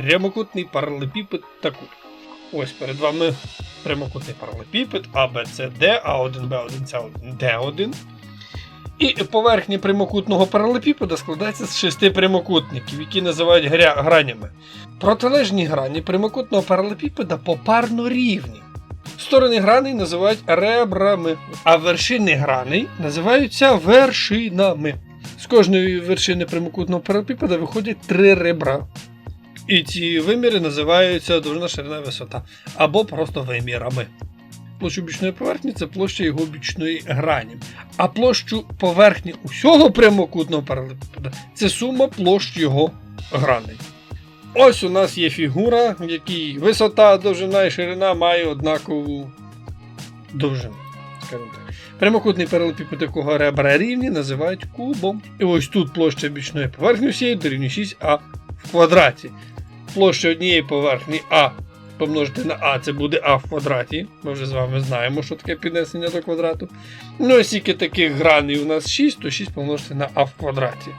прямокутний паралепіпед та кут. Ось перед вами прямокутний паралепіпед А, Б, С, Д, А1, Б1, С1, Д1. І поверхня прямокутного паралепіпеда складається з шести прямокутників, які називають гря- гранями. Протилежні грані прямокутного паралепіпеда попарно рівні. Сторони граней називають ребрами, а вершини граней називаються вершинами. З кожної вершини прямокутного паралепіпеда виходять три ребра. І ці виміри називаються довжина, ширина, висота, або просто вимірами. Площу бічної поверхні це площа його бічної грані. А площу поверхні усього прямокутного паралепіпеда це сума площ його граней. Ось у нас є фігура, в якій висота, довжина і ширина має однакову довжину. скажімо так. Прямокутний паралепіпед, якого ребра рівні, називають кубом. І ось тут площа бічної поверхні всієї дорівнює 6а в квадраті. Площа однієї поверхні А помножити на А, це буде А в квадраті. Ми вже з вами знаємо, що таке піднесення до квадрату. Ну, оскільки таких граней у нас 6, то 6 помножити на А в квадраті.